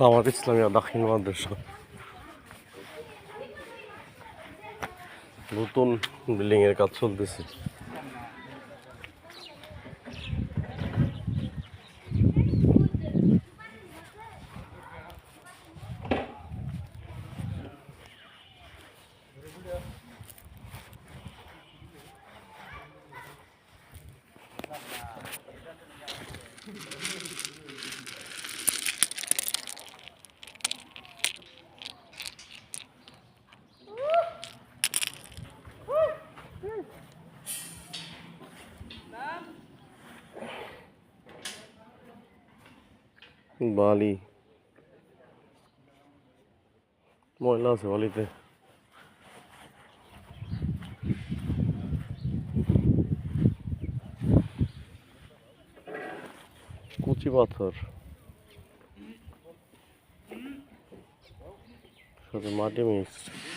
দামাত ইসলামিয়া দাখিল মাদ্রাসা। নতুন বিল্ডিংয়ের কাজ চলতেছে। বালি। ময়লা আছে বালিতে। কুচি পাথর। সাথে মাটি মিক্সড।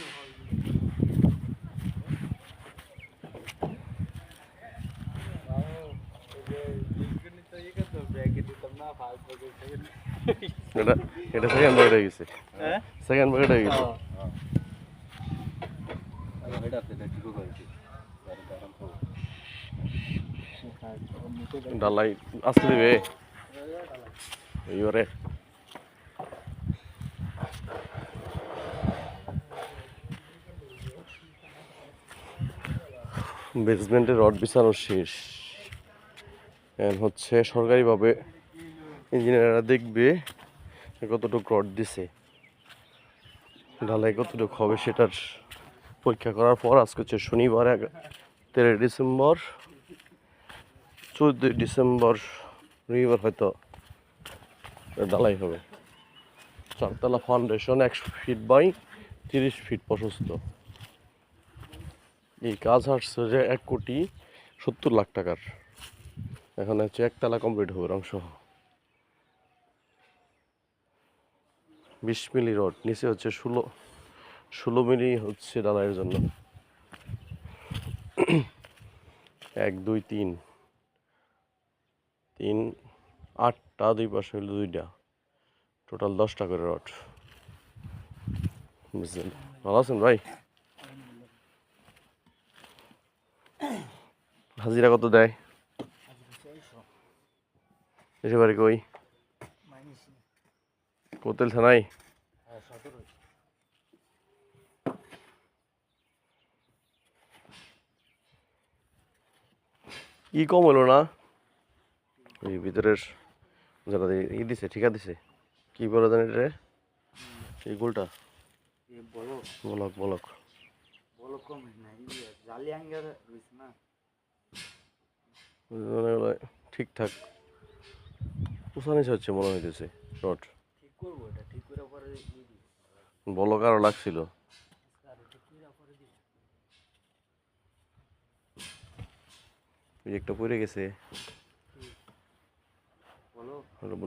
এটা এটা সেকেন্ড বইটা গেছে। সেকেন্ড বইটা গেছে। ডালাই আসতে দিবে। এইবারে। বেসমেন্টে রড বিছানো শেষ। হচ্ছে সরকারিভাবে ইঞ্জিনিয়াররা দেখবে কতটুকু রড দিছে। ঢালাই কতটুকু হবে সেটার পরীক্ষা করার পর আজকে হচ্ছে শনিবার তেরোই ডিসেম্বর, চোদ্দই ডিসেম্বর, রবিবার হয়তো ঢালাই হবে। চারতলা ফাউন্ডেশন একশো ফিট বাই তিরিশ ফিট প্রশস্ত। এই কাজ আসছে যে এক কোটি সত্তর লাখ টাকার। এখন হচ্ছে একতলা কমপ্লিট হবে অংশ। বিশ মিলি রড, নিচে হচ্ছে ষোলো ষোলো মিলি হচ্ছে ডালাইয়ের জন্য। এক, দুই, তিন। তিন, আটটা, দুই পাশে হইল দুইটা। টোটাল দশটা করে রড। বুঝলেন? ভালো আছেন ভাই? হাজিরা কত দেয়? এসে বাড়ি কই? কোতেল থানায়। ই কম হলো না? এই ভিতরের যারা ই দিছে ঠিকা দিছে। কি বলে জানি রে এই গোলটা? বলো বলক। বলক ঠিকঠাক। উসানিস হচ্ছে মনে হইতেছে রড। করব? এটা ঠিক করে পরে লাগছিল? একটা পড়ে গেছে।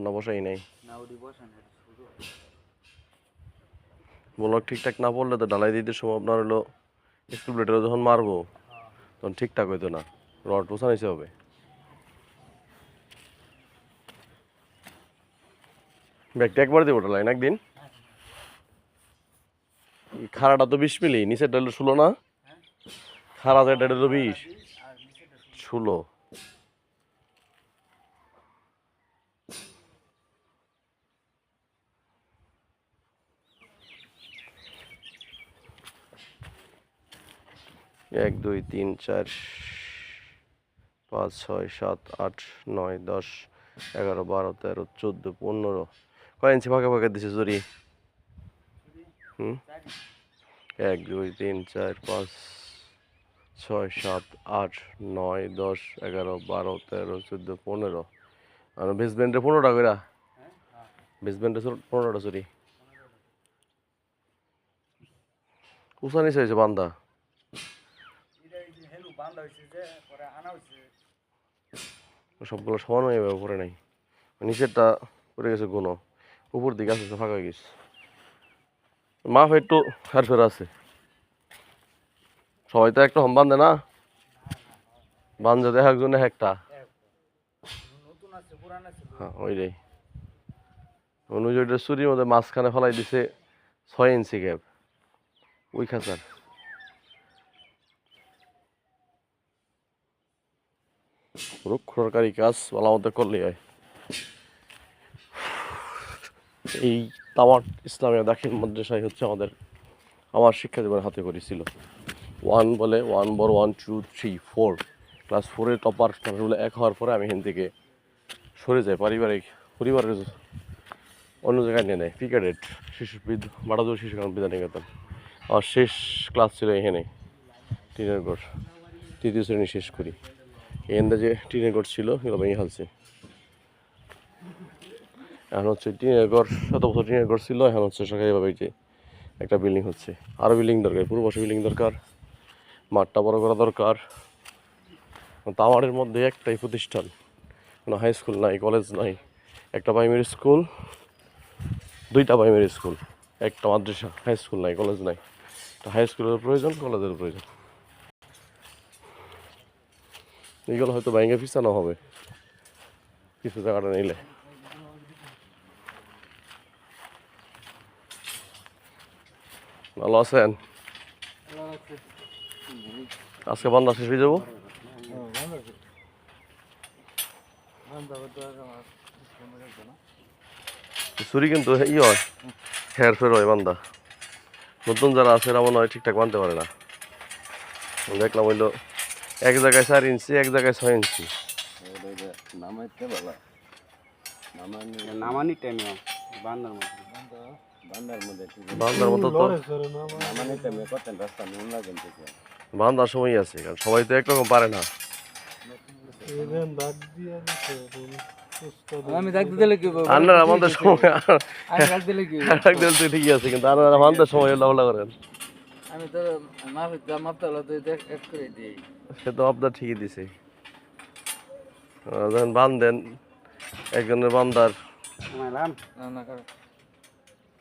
না বসাই নাই। বলক ঠিকঠাক না পড়লে তো ডালাই দিতে সময় আপনার হলো স্কুল যখন মারবো তখন ঠিকঠাক হইতো না। রড উসানিসে হবে। ব্যাগটা একবার দেবো ওটা লাইন একদিন। খাড়াটা তো বিশ মিলি নিচের ডাল ষোলো না? খাড়া এটা তো বিশ। ষোলো। এক, দুই, তিন, চার, পাঁচ, ছয়, সাত, আট, নয়, দশ, এগারো, বারো, তেরো, চোদ্দ, পনেরো। কয় ইঞ্চি ফাঁকা ফাঁকা দিছে জরি হুম? এক, দুই, তিন, চার, পাঁচ, ছয়, সাত, আট, নয়, দশ, এগারো, বারো, তেরো, চোদ্দ, পনেরো। আর বেসমেন্টে পনেরোটা হ্যাঁ বেসমেন্টে পনেরোটা বান্দা যে হেলু বান্ধা হয়েছে পরে সবগুলো সমান হয়ে যাবে নাই। নিচেরটা পড়ে গেছে কোনো উপর দিকে আছে, ফাঁকা হয়ে গেছে। মাফ একটু হেরফের আছে। সবাই তো একটা হম বান্ধে না? বান্ধে দেখ একজনে একটা। হ্যাঁ ওইটাই। অনুযায়ী ওইটা চুরির মধ্যে মাঝখানে ফেলাই দিছে ছয় ইঞ্চি গ্যাপ ওই খাঁচার। রক্ষরকারী কাজ, ভালো মতো করলেই হয়। এই তামার ইসলামের দাখিল মাদ্রাসায় হচ্ছে আমাদের, আমার শিক্ষা জীবনের হাতে করেছিল ওয়ান বলে ওয়ান বর one two three four class ফোরে টপার বলে এক হওয়ার পরে আমি এখান থেকে সরে যাই, পারিবারিক পরিবারের অন্য জায়গায় নিয়ে নেয় ক্রিকেটেড শিশু বাটাদুর শিশু কারণ বিদ্যানিকেতন আমার শেষ ক্লাস ছিল এখানে, টিনের গড় তৃতীয় শ্রেণি শেষ করি। এখানটা যে টিনের গড় ছিল, এগুলো ভেঙে ফেলছে। এখন হচ্ছে টিনের ঘর, শত বছর টিনের ঘর ছিল, এখন হচ্ছে সরকারি সরকারিভাবে যে একটা বিল্ডিং হচ্ছে। আরও বিল্ডিং দরকার, পুরো বসে বিল্ডিং দরকার, মাঠটা বড় করা দরকার। তামারের মধ্যে একটাই প্রতিষ্ঠান, কোনো হাই স্কুল নাই কলেজ নাই, একটা প্রাইমারি স্কুল দুইটা প্রাইমারি স্কুল একটা মাদ্রাসা হাই স্কুল নাই কলেজ নাই। তো হাই স্কুলের প্রয়োজন কলেজের প্রয়োজন। এইগুলো হয়তো ব্যাঙ্গে ফিসানো হবে, কিছু জায়গাটা নিলে। ভালো আছেন? আজকে বান্দা শেষ হয়ে যাব? চুরি কিন্তু ই হয় হের ফের হয় বান্দা। নতুন যারা আছে এরা মনে হয় ঠিকঠাক বানতে পারে না। দেখলাম হইল এক জায়গায় চার ইঞ্চি এক জায়গায় ছয় ইঞ্চি। নামাইতে নামানি নামানি টাইমে বান্দার মধ্যে। বান্দার মতো তো সময় আছে কারণ সবাই তো একরকম পারে না। আমি ডাক দিলে কি বলব? আর আমাদের সময় আমি ডাক দিলে কি একদম তো ঠিকই আছে কিন্তু আর আমাদের সময় লাউলা করেন। আমি তো মাফ মাপতে হলো তুই এক করে দিই। সে তো আপনার ঠিকই দিছে। আহ, যখন বান দেন একজনের বান্দার না না কর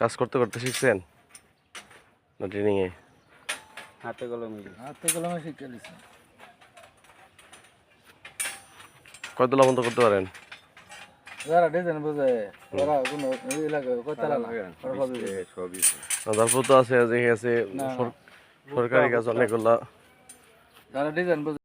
কাজ করতে করতে শিখছেন? না ট্রেনিংয়ে হাতে কলমে হাতে কলমে শিক্ষা দিছি। কয়তলা বন্ধ করতে পারেন? যারা ডিজাইন বোঝে ওরা কোনো না আর তারপর তো আছে যে আছে সরকারি কাজ অনেকগুলা। যারা ডিজাইন বোঝে